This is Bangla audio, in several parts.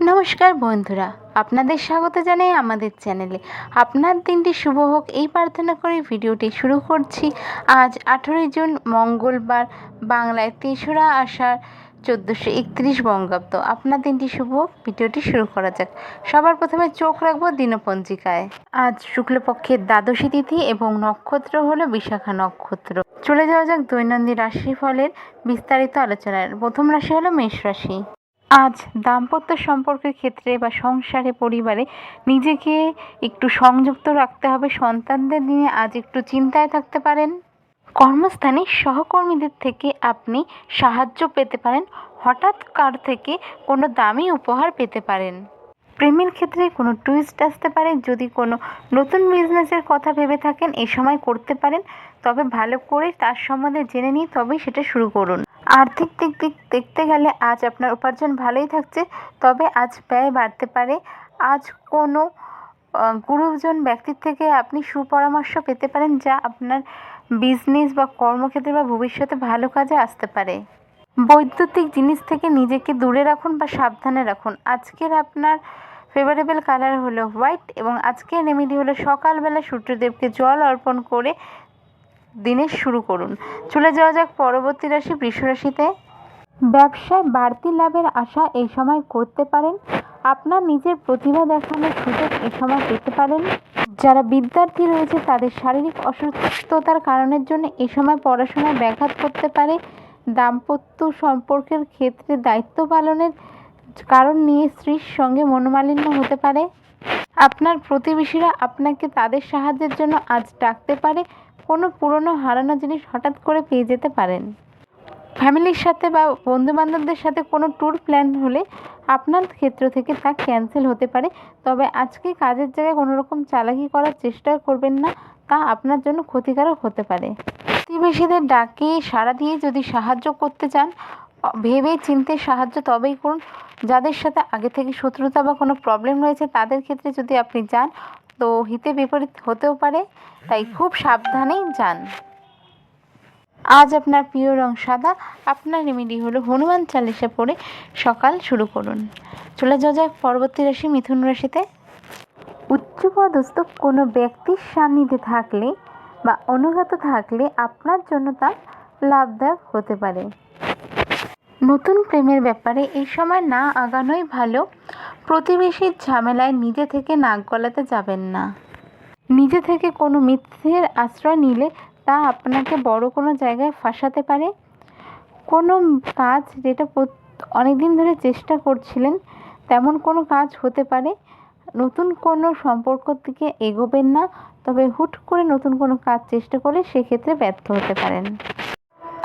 নমস্কার বন্ধুরা, আপনাদের স্বাগত জানাই আমাদের চ্যানেলে। আপনার দিনটি শুভ হোক, এই প্রার্থনা করে ভিডিওটি শুরু করছি। আজ আঠেরোই জুন, মঙ্গলবার, বাংলায় তেসরা আষাঢ়, চোদ্দোশো একত্রিশ বঙ্গাব্দ। আপনার দিনটি শুভ ভিডিওটি শুরু করা যাক। সবার প্রথমে চোখ রাখব দিনপঞ্জিকায়। আজ শুক্লপক্ষের দ্বাদশী তিথি এবং নক্ষত্র হলো বিশাখা নক্ষত্র। চলে যাওয়া যাক দৈনন্দিন রাশিফলের বিস্তারিত আলোচনায়। প্রথম রাশি হলো মেষ রাশি। আজ দাম্পত্য সম্পর্কের ক্ষেত্রে বা সংসারে, পরিবারে নিজেকে একটু সংযুক্ত রাখতে হবে। সন্তানদের নিয়ে আজ একটু চিন্তায় থাকতে পারেন। কর্মস্থানে সহকর্মীদের থেকে আপনি সাহায্য পেতে পারেন। হঠাৎ কার থেকে কোনো দামি উপহার পেতে পারেন। প্রেমের ক্ষেত্রে কোনো টুইস্ট আসতে পারে। যদি কোনো নতুন বিজনেসের কথা ভেবে থাকেন, এ সময় করতে পারেন। তবে ভালো করে তার সম্বন্ধে জেনে নিয়ে তবেই সেটা শুরু করুন। আর্থিক দিক দিক দেখতে গেলে আজ আপনার উপার্জন ভালোই থাকছে, তবে আজ ব্যয় বাড়তে পারে। আজ কোনো গুরুজন ব্যক্তির থেকে আপনি সুপরামর্শ পেতে পারেন যা আপনার বিজনেস বা কর্মক্ষেত্রে বা ভবিষ্যতে ভালো কাজে আসতে পারে। বৈদ্যুতিক জিনিস থেকে নিজেকে দূরে রাখুন বা সাবধানে রাখুন। আজকের আপনার ফেভারেবল কালার হলো হোয়াইট এবং আজকের রেমেডি হলো সকালবেলা সূর্যদেবকে জল অর্পণ করে দিনের শুরু করুন। চলে যাওয়া যাক পরবর্তী রাশি, বৃষ রাশিতে। ব্যবসায় বাড়তি লাভের আশা এই সময় করতে পারেন। আপনার নিজের প্রতিভা দেখানোর সুযোগ এ সময় পেতে পারেন। যারা বিদ্যার্থী রয়েছে, তাদের শারীরিক অসুস্থতার কারণের জন্য এ সময় পড়াশোনায় ব্যাঘাত করতে পারে। দাম্পত্য সম্পর্কের ক্ষেত্রে দায়িত্ব পালনের কারণ নিয়ে স্ত্রীর সঙ্গে মনোমালিন্য হতে পারে। আপনার প্রতিবেশীরা আপনাকে তাদের সাহায্যের জন্য আজ ডাকতে পারে। কোনো পুরনো হারানো জিনিস হঠাৎ করে পেয়ে যেতে পারেন। ফ্যামিলির সাথে বা বন্ধুবান্ধবদের সাথে কোনো ট্যুর প্ল্যান হলে আপনার ক্ষেত্র থেকে তা ক্যান্সেল হতে পারে। তবে আজকে কাজের জায়গায় কোনো রকম চালাকি করার চেষ্টা করবেন না, তা আপনার জন্য ক্ষতিকারক হতে পারে। প্রতিবেশীদের ডাকে সাড়া দিয়ে যদি সাহায্য করতে চান ভেবে চিনতে সাহায্য তবেই করুন। যাদের সাথে আগে থেকে শত্রুতা বা কোনো প্রবলেম রয়েছে, তাদের ক্ষেত্রে যদি আপনি যান, তো হিতে বিপরীত হতেও পারে। তাই খুব সাবধানেই যান। আজ আপনার প্রিয় রং সাদা। আপনার রেমেডি হলো হনুমান চালিসা পড়ে সকাল শুরু করুন। চলে যাওয়া যাক পরবর্তী রাশি, মিথুন রাশিতে। উচ্চপদস্থ কোনো ব্যক্তির সান্নিধ্যে থাকলে বা অনুগত থাকলে আপনার জন্য তা লাভদায়ক হতে পারে। নতুন প্রেমের ব্যাপারে এই সময় না আগানোই ভালো। প্রতিবেশীর ঝামেলায় নিজে থেকে নাক গলাতে যাবেন না। নিজে থেকে কোনো মিথ্যের আশ্রয় নিলে তা আপনাকে বড় কোনো জায়গায় ফাঁসাতে পারে। কোনো কাজ যেটা অনেক দিন ধরে চেষ্টা করছিলেন, তেমন কোনো কাজ হতে পারে। নতুন কোনো সম্পর্কর দিকে এগোবেন না, তবে হুট করে নতুন কোনো কাজ চেষ্টা করলে সেক্ষেত্রে ব্যর্থ হতে পারেন।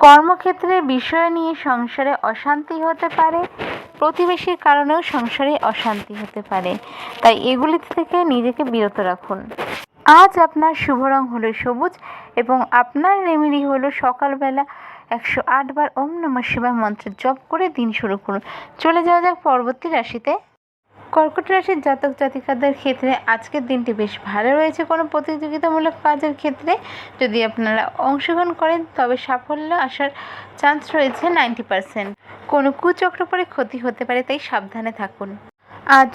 কর্মক্ষেত্রের বিষয় নিয়ে সংসারে অশান্তি হতে পারে, প্রতিবেশীর কারণেও সংসারে অশান্তি হতে পারে। তাই এগুলি থেকে নিজেকে বিরত রাখুন। আজ আপনার শুভ রং হলো সবুজ এবং আপনার রেমেডি হলো সকালবেলা একশো আটবার ওম নমঃ শিবায় মন্ত্র জপ করে দিন শুরু করুন। চলে যাওয়া যাক পরবর্তী রাশিতে। কর্কট রাশির জাতক জাতিকাদের ক্ষেত্রে আজকের দিনটি বেশ ভালো রয়েছে। কোনো প্রতিযোগিতামূলক কাজের ক্ষেত্রে যদি আপনারা অংশগ্রহণ করেন, তবে সাফল্য আসার চান্স রয়েছে নাইনটি পারসেন্ট কোনো কুচক্র পরে ক্ষতি হতে পারে, তাই সাবধানে থাকুন। আজ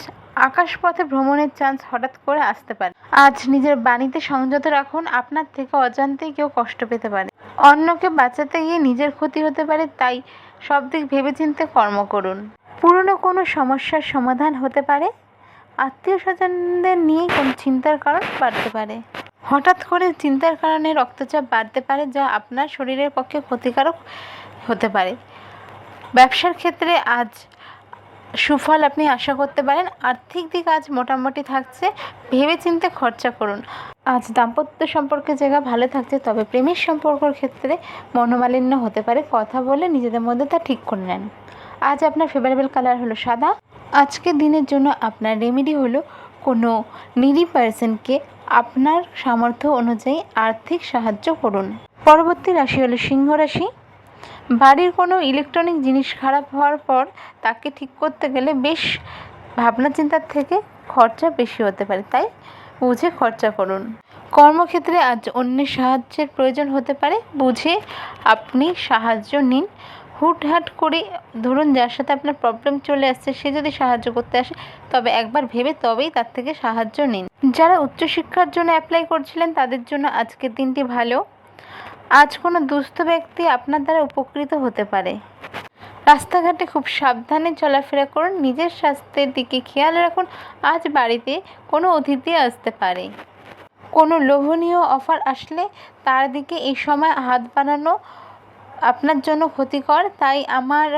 আকাশপথে ভ্রমণের চান্স হঠাৎ করে আসতে পারে। আজ নিজের বাণীতে সংযত রাখুন, আপনার থেকে অজান্তেই কেউ কষ্ট পেতে পারে। অন্যকে বাঁচাতে গিয়ে নিজের ক্ষতি হতে পারে, তাই সব দিক ভেবেচিন্তে কর্ম করুন। পুরনো কোনো সমস্যার সমাধান হতে পারে? আত্মীয় স্বজনদের নিয়ে কোনো চিন্তার কারণ বাড়তে পারে? হঠাৎ করে চিন্তার কারণে রক্তচাপ বাড়তে পারে যা আপনার শরীরের পক্ষে ক্ষতিকারক হতে পারে। ব্যবসার ক্ষেত্রে আজ সুফল আপনি আশা করতে পারেন। আর্থিক দিক আজ মোটামুটি থাকছে। ভেবে চিন্তে খরচা করুন। আজ দাম্পত্য সম্পর্কে জায়গা ভালো থাকছে, তবে প্রেমের সম্পর্কের ক্ষেত্রে মনোমালিন্য হতে পারে। কথা বলে নিজেদের মধ্যে তা ঠিক করে নেন। আজ আপনার ফেভারেবল কালার হলো সাদা। আজকের দিনের জন্য আপনার রেমেডি হলো কোনো নিডি পার্সনকে আপনার সামর্থ্য অনুযায়ী আর্থিক সাহায্য করুন। পরবর্তী রাশি হলো সিংহ রাশি। বাড়ির কোনো ইলেকট্রনিক জিনিস খারাপ হওয়ার পর তাকে ঠিক করতে গেলে বেশ ভাবনা চিন্তার থেকে খরচা বেশি হতে পারে, তাই বুঝে খরচা করুন। কর্মক্ষেত্রে আজ অন্যের সাহায্যের প্রয়োজন হতে পারে, বুঝে আপনি সাহায্য নিন। হুটহাট করে ধরুন যার সাথে আপনার প্রবলেম চলে আসছে, সে যদি সাহায্য করতে আসে, তবে একবার ভেবে তবেই তার থেকে সাহায্য নিন। যারা উচ্চশিক্ষার জন্য অ্যাপ্লাই করছিলেন, তাদের জন্য আজকের দিনটি ভালো। আজ কোনো দুস্থ ব্যক্তি আপনার দ্বারা উপকৃত হতে পারে। রাস্তাঘাটে খুব সাবধানে চলাফেরা করুন, নিজের স্বাস্থ্যের দিকে খেয়াল রাখুন, আজ বাড়িতে কোনো অতিথি আসতে পারে। কোনো লোভনীয় অফার আসলে তার দিকে এই সময় হাত বাড়ানো আপনার জন্য ক্ষতিকর, তাই আমার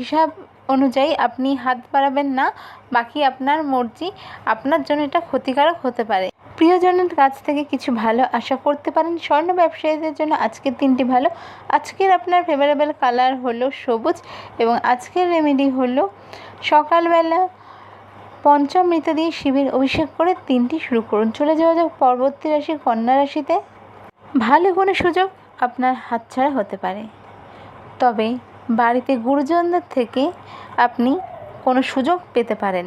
হিসাব অনুযায়ী আপনি হাত বাড়াবেন না, বাকি আপনার মর্জি, আপনার জন্য এটা ক্ষতিকারক হতে পারে। প্রিয়জনের কাছ থেকে কিছু ভালো আশা করতে পারেন। স্বর্ণ ব্যবসায়ীদের জন্য আজকের দিনটি ভালো। আজকের আপনার ফেভারেবল কালার হলো সবুজ এবং আজকের রেমেডি হলো সকালবেলা পঞ্চামৃত দিয়ে শিবের অভিষেক করে দিনটি শুরু করুন। চলে যাওয়া যাক পরবর্তী রাশি, কন্যা রাশিতে। ভালো কোনো সুযোগ আপনার হাতছাড়া হতে পারে। তবে বাড়িতে গুরুজনদের থেকে আপনি কোনো সুযোগ পেতে পারেন।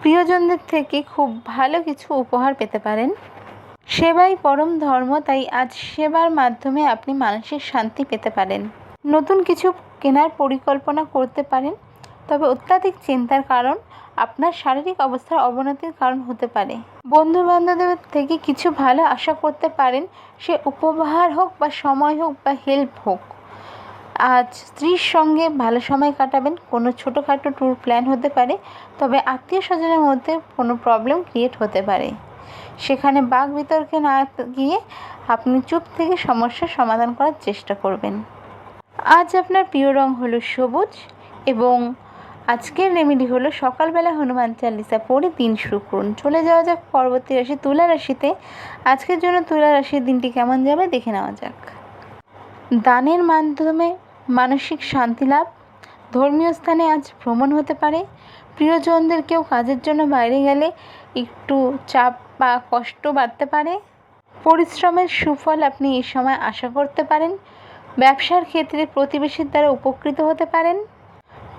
প্রিয়জনদের থেকে খুব ভালো কিছু উপহার পেতে পারেন। সেবাই পরম ধর্ম, তাই আজ সেবার মাধ্যমে আপনি মানসিক শান্তি পেতে পারেন। নতুন কিছু কেনার পরিকল্পনা করতে পারেন, তবে অত্যাধিক চিন্তার কারণ আপনার শারীরিক অবস্থার অবনতির কারণ হতে পারে। বন্ধু বান্ধবদের থেকে কিছু ভালো আশা করতে পারেন, সে উপহার হোক বা সময় হোক বা হেল্প হোক। আজ স্ত্রীর সঙ্গে ভালো সময় কাটাবেন, কোনো ছোটোখাটো ট্যুর প্ল্যান হতে পারে, তবে আত্মীয় স্বজনের মধ্যে কোনো প্রবলেম ক্রিয়েট হতে পারে। সেখানে বাঘ বিতর্কে না গিয়ে আপনি চুপ থেকে সমস্যার সমাধান করার চেষ্টা করবেন। আজ আপনার প্রিয় রং হলো সবুজ এবং আজকের রেমেডি হলো সকালবেলা হনুমান চালিসা পড়ে দিন শুরু করুন চলে যাওয়া যাক পরবর্তী রাশি তুলা রাশিতে। আজকের জন্য তুলা রাশির দিনটি কেমন যাবে দেখে নেওয়া যাক। দানের মাধ্যমে মানসিক শান্তি লাভ। ধর্মীয় স্থানে আজ ভ্রমণ হতে পারে। প্রিয়জনদের কেউ কাজের জন্য বাইরে গেলে একটু চাপ বা কষ্ট বাড়তে পারে। পরিশ্রমের সুফল আপনি এই সময় আশা করতে পারেন। ব্যবসার ক্ষেত্রে প্রতিবেশীর দ্বারা উপকৃত হতে পারেন।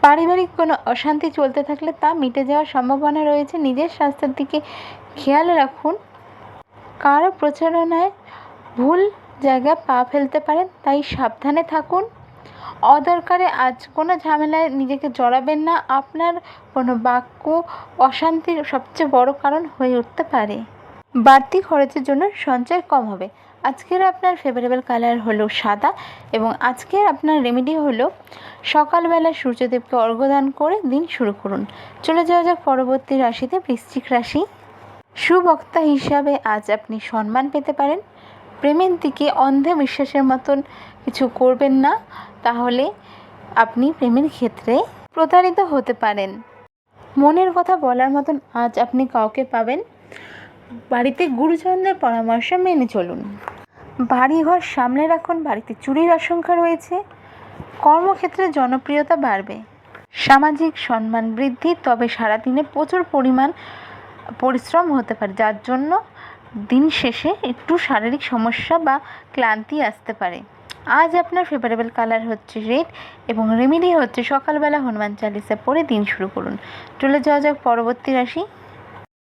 পারিবারিক কোনো অশান্তি চলতে থাকলে তা মিটে যাওয়ার সম্ভাবনা রয়েছে। নিজের স্বাস্থ্যের দিকে খেয়াল রাখুন। কারও প্রচারণায় ভুল জায়গায় পা ফেলতে পারেন, তাই সাবধানে থাকুন। অদরকারে আজ কোনো ঝামেলায় নিজেকে জড়াবেন না। আপনার কোনো বাক্য অশান্তির সবচেয়ে বড় কারণ হয়ে উঠতে পারে। বাড়তি খরচের জন্য সঞ্চয় কম হবে। আজকের আপনার ফেভারেবল কালার হলো সাদা এবং আজকের আপনার রেমেডি হলো সকালবেলা সূর্যদেবকে অর্ঘ্যদান করে দিন শুরু করুন। চলে যাওয়া যাক পরবর্তী রাশিতে বৃশ্চিক রাশি। সুবক্তা হিসাবে আজ আপনি সম্মান পেতে পারেন। প্রেমের দিকে অন্ধ বিশ্বাসের মতন কিছু করবেন না, তাহলে আপনি প্রেমের ক্ষেত্রে প্রতারিত হতে পারেন। মনের কথা বলার মতন আজ আপনি কাউকে পাবেন। বাড়িতে গুরুজনদের পরামর্শ মেনে চলুন। বাড়িঘর সামলে রাখুন, বাড়িতে চুরির আশঙ্কা রয়েছে। কর্মক্ষেত্রে জনপ্রিয়তা বাড়বে। সামাজিক সম্মান বৃদ্ধি, তবে সারাদিনে প্রচুর পরিমাণ পরিশ্রম হতে পারে, যার জন্য দিন শেষে একটু শারীরিক সমস্যা বা ক্লান্তি আসতে পারে। আজ আপনার ফেভারেবল কালার হচ্ছে রেড এবং রেমিডি হচ্ছে সকালবেলা হনুমান চালিসা পরে দিন শুরু করুন। চলে যাওয়া যাক পরবর্তী রাশি।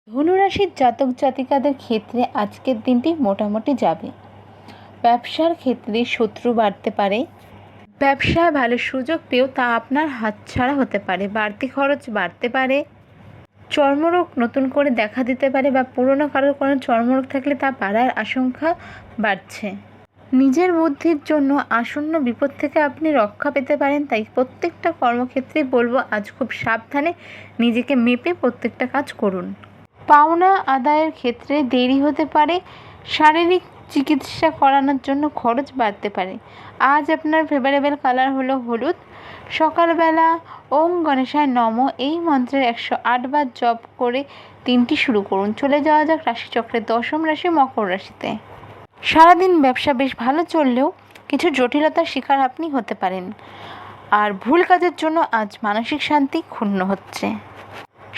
ধনুরাশির জাতক জাতিকাদের ক্ষেত্রে আজকের দিনটি মোটামুটি যাবে। ব্যবসার ক্ষেত্রে শত্রু বাড়তে পারে। ব্যবসায় ভালো সুযোগ পেয়েও তা আপনার হাতছাড়া হতে পারে, বাড়তি খরচ বাড়তে পারে। চর্মরোগ নতুন করে দেখা দিতে পারে বা পুরনো কারোর কোনো চর্মরোগ থাকলে তা বাড়ার আশঙ্কা বাড়ছে। নিজের বুদ্ধির জন্য আসন্ন বিপদ থেকে আপনি রক্ষা পেতে পারেন, তাই প্রত্যেকটা কর্মক্ষেত্রেই বলব আজ খুব সাবধানে নিজেকে মেপে প্রত্যেকটা কাজ করুন। পাওনা আদায়ের ক্ষেত্রে দেরি হতে পারে। শারীরিক চিকিৎসা করানোর জন্য খরচ বাড়তে পারে। আজ আপনার ফেভারেবল কালার হলো হলুদ। সকালবেলা ওম গণেশায় নম। এই মন্ত্রের একশো আটবার জপ করে দিনটি শুরু করুন। চলে যাওয়া যাক রাশিচক্রের দশম রাশি মকর রাশিতে। সারাদিন ব্যবসা বেশ ভালো চললেও কিছু জটিলতার শিকার আপনি হতে পারেন। আর ভুল কাজের জন্য আজ মানসিক শান্তি ক্ষুণ্ণ হচ্ছে।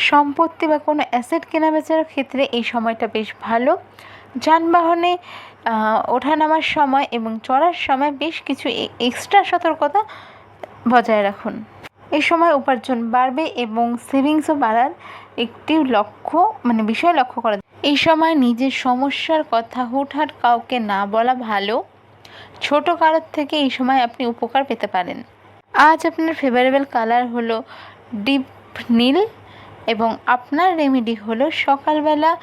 সম্পত্তি বা কোনো অ্যাসেট কেনাবেচার ক্ষেত্রে এই সময়টা বেশ ভালো। যানবাহনে আহ, ওঠানামার সময় এবং চড়ার সময় বেশ কিছু এক্সট্রা সতর্কতা বজায় রাখুন। এই সময় উপার্জন বাড়বে এবং সেভিংসও বাড়ার একটি লক্ষ্য মানে বিষয় লক্ষ্য করা। এই সময় নিজের সমস্যার কথা হুটহাট কাউকে না বলা ভালো। ছোট কারোর থেকে এই সময় আপনি উপকার পেতে পারেন। আজ আপনার ফেভারেবল কালার হলো ডিপ নীল। এবং আপনার রেমেডি হলো সকালবেলা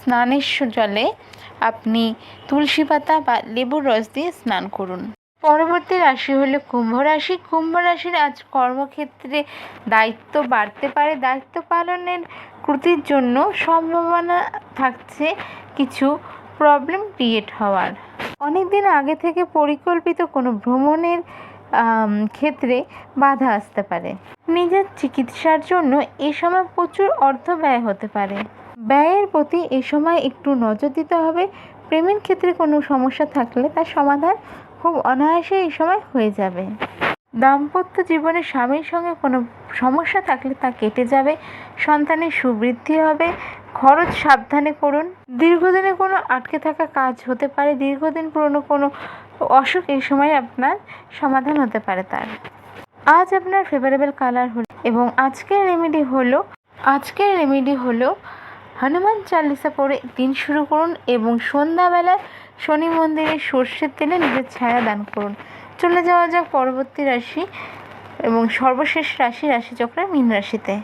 স্নানের জলে আপনি তুলসী পাতা বা লেবুর রস দিয়ে স্নান করুন। পরবর্তী রাশি হলো কুম্ভ রাশি। কুম্ভ রাশির আজ কর্মক্ষেত্রে দায়িত্ব বাড়তে পারে। দায়িত্ব পালনের ত্রুটির জন্য সম্ভাবনা থাকছে কিছু প্রবলেম ক্রিয়েট হওয়ার। অনেক দিন আগে থেকে পরিকল্পিত কোনো ভ্রমণের ক্ষেত্রে বাধা আসতে পারে। নিজের চিকিৎসার জন্য এ সময় প্রচুর অর্থ ব্যয় হতে পারে। ব্যয়ের প্রতি এ সময় একটু নজর দিতে হবে। প্রেমের ক্ষেত্রে কোনো সমস্যা থাকলে তার সমাধান খুব অনায়াসে এই সময় হয়ে যাবে। দাম্পত্য জীবনে স্বামীর সঙ্গে কোনো সমস্যা থাকলে তা কেটে যাবে। সন্তানের সুবৃদ্ধি হবে। খরচ সাবধানে করুন। দীর্ঘদিনে কোনো আটকে থাকা কাজ হতে পারে। দীর্ঘদিন পুরনো কোনো অসুখ এই সময় আপনার সমাধান হতে পারে তার। আজ আপনার ফেভারেবল কালার হলো এবং আজকের রেমেডি হলো, আজকের রেমেডি হলো হনুমান চালিসা পড়ে দিন শুরু করুন এবং সন্ধ্যাবেলায় শনি মন্দিরে সর্ষের তেলে নিজের ছায়া দান করুন। চলে যাওয়া যাক পরবর্তী রাশি এবং সর্বশেষ রাশি, রাশিচক্রের মীন রাশিতে।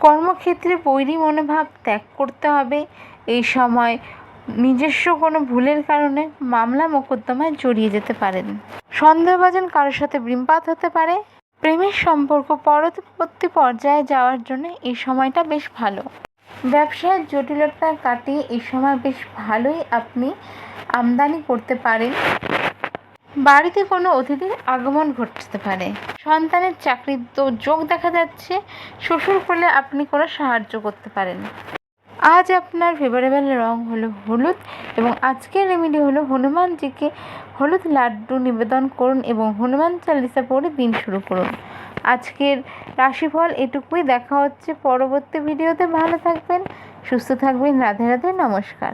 কর্মক্ষেত্রে বৈরী মনোভাব ত্যাগ করতে হবে। এই সময় নিজস্ব কোনো ভুলের কারণে মামলা মোকদ্দমায় জড়িয়ে যেতে পারেন। সন্দেহভাজন কারোর সাথে বৃম্পাত হতে পারে। প্রেমের সম্পর্ক পরবর্তী পর্যায়ে যাওয়ার জন্য এই সময়টা বেশ ভালো। ব্যবসায়ের জটিলতা কাটিয়ে এই সময় বেশ ভালোই আপনি আমদানি করতে পারেন। বাড়িতে কোনো অতিথির আগমন ঘটতে পারে। সন্তানের চাকরির তো যোগ দেখা যাচ্ছে। শ্বশুর করলে আপনি কোনো সাহায্য করতে পারেন। আজ আপনার ফেভারেবল রং হলো হলুদ এবং আজকের রেমেডি হলো হনুমানজিকে হলুদ লাড্ডু নিবেদন করুন এবং হনুমান চালিসা পরে দিন শুরু করুন। আজকের রাশিফল এটুকুই। দেখা হচ্ছে পরবর্তী ভিডিওতে ভালো থাকবেন, সুস্থ থাকবেন। রাধে রাধে, নমস্কার।